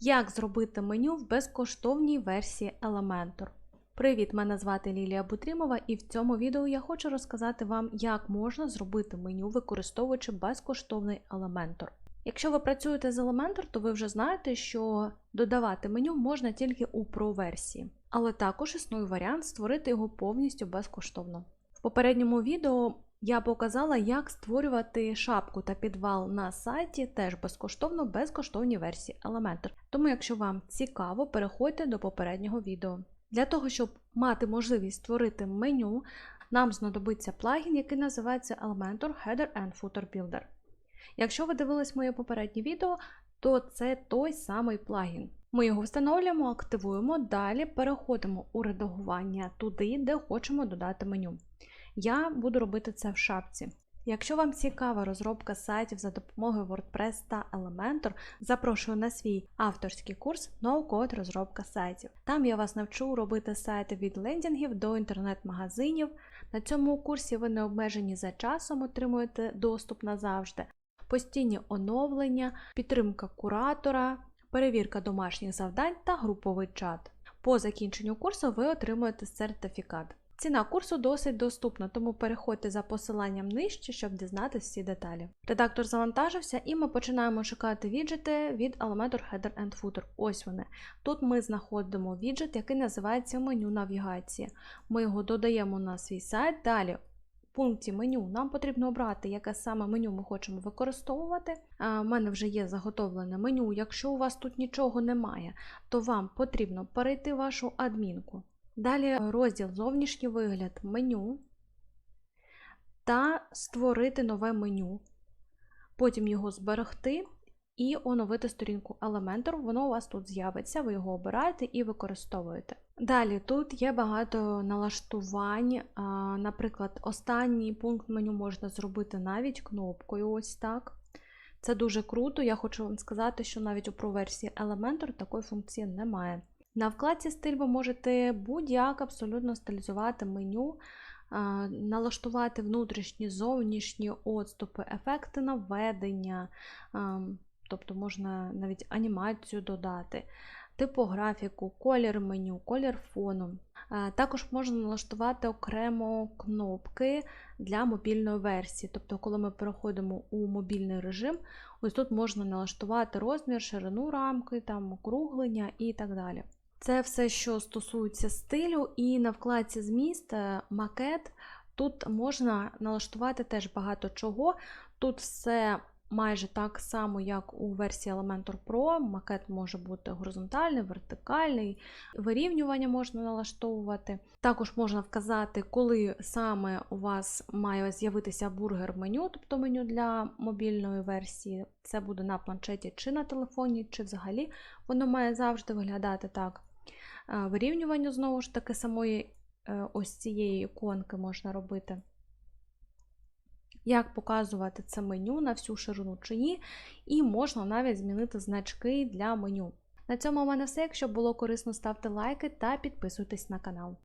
Як зробити меню в безкоштовній версії Elementor? Привіт, мене звати Лілія Бутрімова, і в цьому відео я хочу розказати вам, як можна зробити меню, використовуючи безкоштовний Elementor. Якщо ви працюєте з Elementor, то ви вже знаєте, що додавати меню можна тільки у Pro-версії, але також існує варіант створити його повністю безкоштовно. В попередньому відео я показала, як створювати шапку та підвал на сайті теж безкоштовно в безкоштовній версії Elementor. Тому, якщо вам цікаво, переходьте до попереднього відео. Для того, щоб мати можливість створити меню, нам знадобиться плагін, який називається Elementor Header and Footer Builder. Якщо ви дивились моє попереднє відео, то це той самий плагін. Ми його встановлюємо, активуємо, далі переходимо у редагування туди, де хочемо додати меню. Я буду робити це в шапці. Якщо вам цікава розробка сайтів за допомогою WordPress та Elementor, запрошую на свій авторський курс No-Code розробка сайтів. Там я вас навчу робити сайти від лендінгів до інтернет-магазинів. На цьому курсі ви не обмежені за часом, отримуєте доступ назавжди, постійні оновлення, підтримка куратора, перевірка домашніх завдань та груповий чат. По закінченню курсу ви отримуєте сертифікат. Ціна курсу досить доступна, тому переходьте за посиланням нижче, щоб дізнатися всі деталі. Редактор завантажився, і ми починаємо шукати віджити від Elementor Header and Footer. Ось вони. Тут ми знаходимо віджит, який називається меню навігації. Ми його додаємо на свій сайт. Далі в пункті меню нам потрібно обрати, яке саме меню ми хочемо використовувати. У мене вже є заготовлене меню. Якщо у вас тут нічого немає, то вам потрібно перейти вашу адмінку. Далі розділ Зовнішній вигляд меню та створити нове меню. Потім його зберегти і оновити сторінку Elementor. Воно у вас тут з'явиться, ви його обираєте і використовуєте. Далі тут є багато налаштувань. Наприклад, останній пункт меню можна зробити навіть кнопкою. Ось так. Це дуже круто. Я хочу вам сказати, що навіть у проверсії Elementor такої функції немає. На вкладці стиль ви можете будь-як абсолютно стилізувати меню, налаштувати внутрішні, зовнішні отступи, ефекти наведення, тобто можна навіть анімацію додати, типографіку, колір меню, колір фону. Також можна налаштувати окремо кнопки для мобільної версії. Тобто, коли ми переходимо у мобільний режим, ось тут можна налаштувати розмір, ширину рамки, там, округлення і так далі. Це все, що стосується стилю, і на вкладці зміст, макет. Тут можна налаштувати теж багато чого. Тут все майже так само, як у версії Elementor Pro. Макет може бути горизонтальний, вертикальний, вирівнювання можна налаштовувати. Також можна вказати, коли саме у вас має з'явитися бургер меню, тобто меню для мобільної версії. Це буде на планшеті чи на телефоні, чи взагалі воно має завжди виглядати так. Вирівнювання, знову ж таки, самої ось цієї іконки можна робити. Як показувати це меню на всю ширину чи ні, і можна навіть змінити значки для меню. На цьому у мене все. Якщо було корисно, ставте лайки та підписуйтесь на канал.